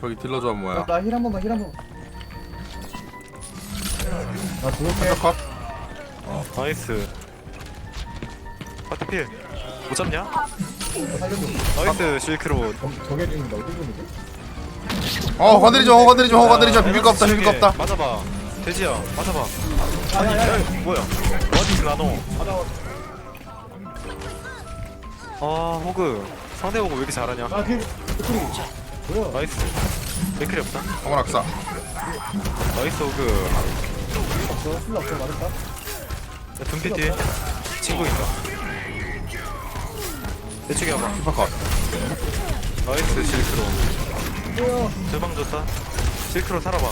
저기 딜러 조합 뭐야? 나 힐 한 번만 힐 한 번만. 나 죽을게. 컷. 나이스. 파티필. 못 잡냐? 나 살려줘 나이스 실크로. 저- 저게 중인데 어디 보는지? 어 건드리지 마 건드리지 마 건드리지 마. 비빌 거 없다 비빌 거 없다. 맞아봐. 돼지야 맞아봐. 아니 야야야 야, 뭐야? 어디서 나노 아 호그 상대 호그 왜 이렇게 잘하냐? 나 뒤에 그리 뭐야? 나이스. 맥클이 없다. 어머 낙사. 나이스 호그. 없어? 슬 없어? 맞았다? 야 둠피 뒤에 친구 있다. 대충 해봐. 피파 컷. 나이스 실크로. 뭐야? 주방 좋다. 실크로 살아봐.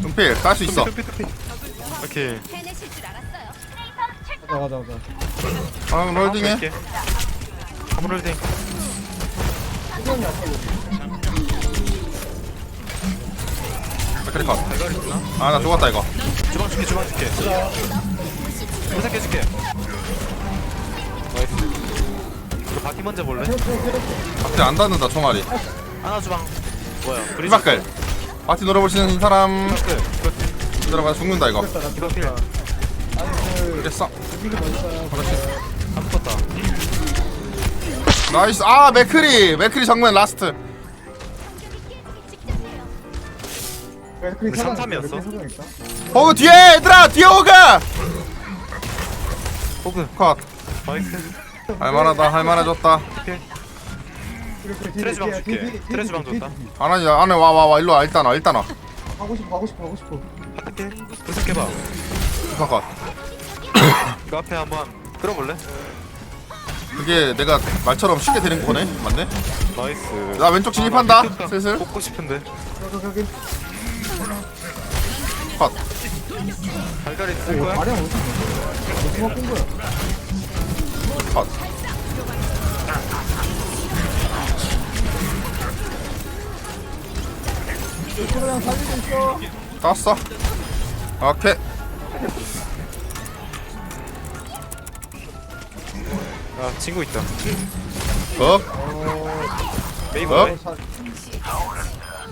눈필 쌀수 있어. 둠피 둠피 오케이. 해내실 줄 알았어요. 가자 가자 가자. 아 롤딩해. 할게. 한번 홀딩 수경이 아까 맥크리 컷. 대가리 있나? 아 나 죽었다 이거. 주방 줄게 주방 줄게 부탁 해줄게 나이스 이거 바퀴 먼저 볼래? 박대 안 닿는다 총알이. 하나 주방 뭐야 노려볼 수 있는 사람 이거 들어가 죽는다 이거. 나 이거 필 아니 그 그랬 나이스. 아 맥크리 맥크리 정면 라스트. 우리 삼삼이었어? 호그 뒤에 얘들아 뒤에 호그. 호그 컷. 나이스 할만하다 할만해졌다. 필 이렇게 트레 주방 뒤에, 줄게. 뒤에, 뒤에, 트레 주방 뒤에, 줬다. 뒤에. 안하지 안해 와와 와 일로 와 일단 와 일단 와. 가고 싶어 가고 싶어 가고 싶어 하트 필 분석해봐 피파 컷. 이거 앞에 한번 끌어볼래? 그게 내가 말처럼 쉽게 되는 거네? 맞네? 나이스. 나 왼쪽 진입한다. 아, 나 미쳤다. 슬슬. 뽑고 싶은데. 컷. 갈갈이 쓸 거야? 마량 어디 있어? 꾼 거야? 컷. 소랑 살리고 있어. 땄어? 오케이 아 친구 있다. 어? 네 사-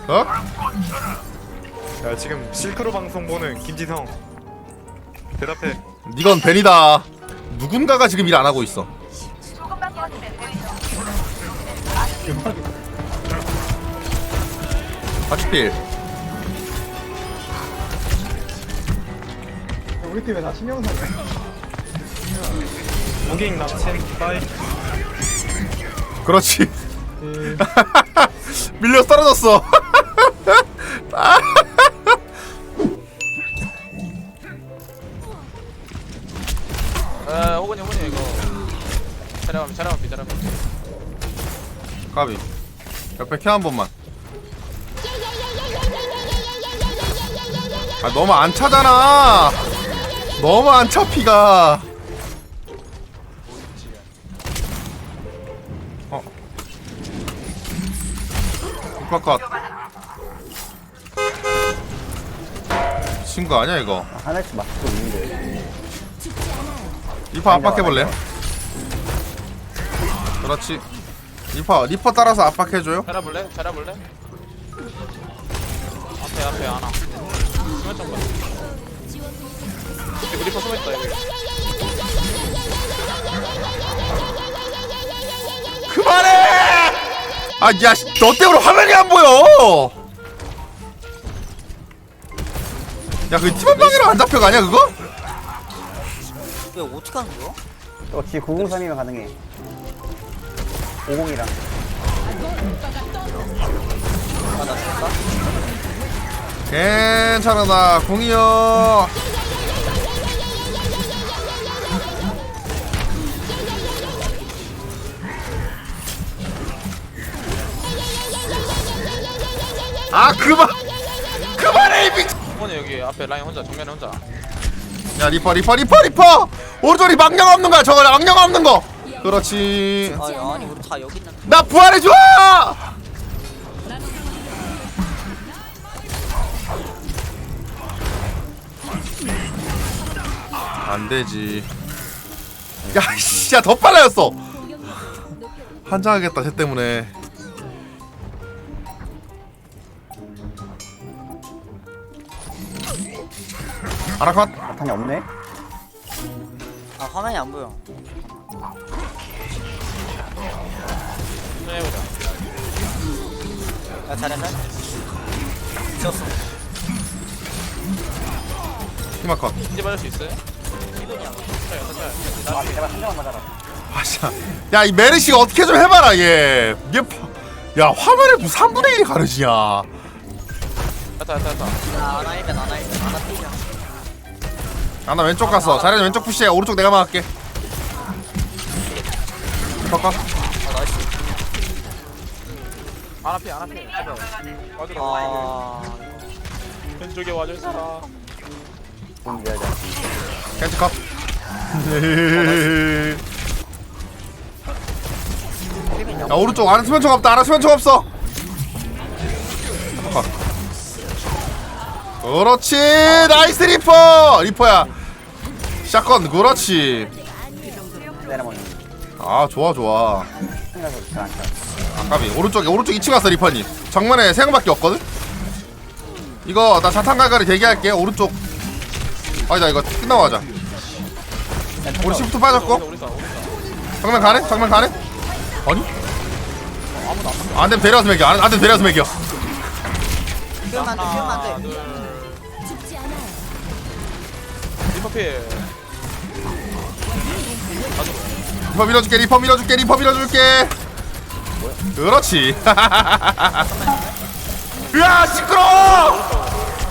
컷. 야 지금 실크로 방송 보는 김지성. 대답해. 니건 벤이다. 누군가가 지금 일 안 하고 있어. 파치필. 우리 팀에 다 신영상이야 무깅 남친 빠이 그렇지. 밀려 떨어졌어. 에 호근이 호근이 이거. 차량하면 차량하면 비자라면 까비. 옆에 캐 한 번만. 아 너무 안 차잖아. 너무 안 차 피가 미친 거 아니야 이거 하나씩 맞고 있는데 리퍼 압박해볼래? 그렇지 리퍼 리퍼 따라서 압박해줘요 차려볼래? 차려볼래? 앞에 앞에 하나 수면장 봐 여기 리퍼 숨어 있다 여기 그만해! 아, 야, 씨, 너 때문에 화면이 안 보여! 야, 그 팀원 방이랑 안 잡혀가냐, 그거? 왜 어떻게 하는 거야? 어 뒤에 903이면 가능해 50이랑 아나 죽었다? 괜찮아, 나 공이요. 아, 그만! 그만해, 이 미친! 호근이 여기 앞에 라인 혼자 정면에 혼자 야, 리퍼, 리퍼, 리퍼, 리퍼! 오른쪽이 망령 없는 거야, 저거, 망령 없는 거! 그렇지. 아니 아니 우리 다 여기 있는데 나 부활해줘! 안 되지. 야, 씨, 야, 더 빨라졌어. 환장하겠다 쟤 때문에 아라컷. 나탄이 없네? 아 화면이 안 보여. 좀 해보자. 야 잘했다 지웠어. 히마컷. 이제 받을 수 있어요? 아 제발 한 대만 맞아라. 아샤 야이 메르시가 어떻게 좀 해봐라 얘 얘, 파- 야 화면에 무슨 3분의 1이 가르지야 됐다 됐다 됐다. 아 아나 1벤 아나 1벤 아나 필이야 아나 왼쪽 갔어. 자리는 왼쪽 푸시해. 오른쪽 내가 막을게. 바꿔. 아 나이스. 안 앞에 안 앞에. 제발 와주라 아 왼쪽에 와줄 사람 공개하자 캔츠컵 야 오른쪽 안에 수면총 없다. 안에 수면총 없어. 컷. 그렇지. 나이스 리퍼. 리퍼야 샷건 그렇지. 아 좋아 좋아. 잘안. 아까비 오른쪽에 오른쪽 2층 왔어 리퍼님. 정면에 세 명밖에 없거든? 이거 나 자탄 갈갈이 대기할게. 오른쪽. 아니다 이거 끝나고 하자. 우리 시프트 빠졌고? 사사 정면 가네? 정면 가네? 아니? 안 되면 데려와서 매겨 안, 안 되면 데려와서 매겨 피우면 안돼 하나 안돼 둘 리퍼필 리퍼 밀어줄게 리퍼 밀어줄게 리퍼 밀어줄게. 그렇지. 으아 시끄러워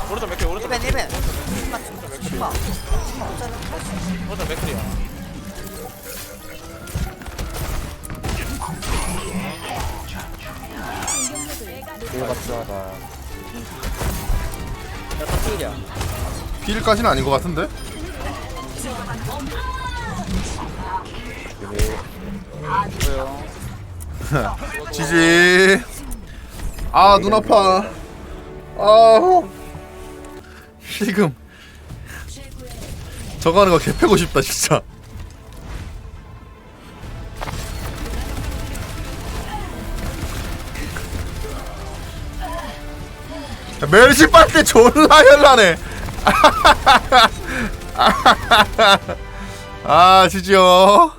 오른쪽 맥클 오른쪽 1벤 1벤 신마 신마 오른쪽 맥클이야 이거 야다 필이야. 필까지는 아닌 것 같은데? 지지. 아 눈 아파. 아 지금. 저거 하는 거 개패고 싶다 진짜. 멜시 빨대 졸라 현란해 아 지지요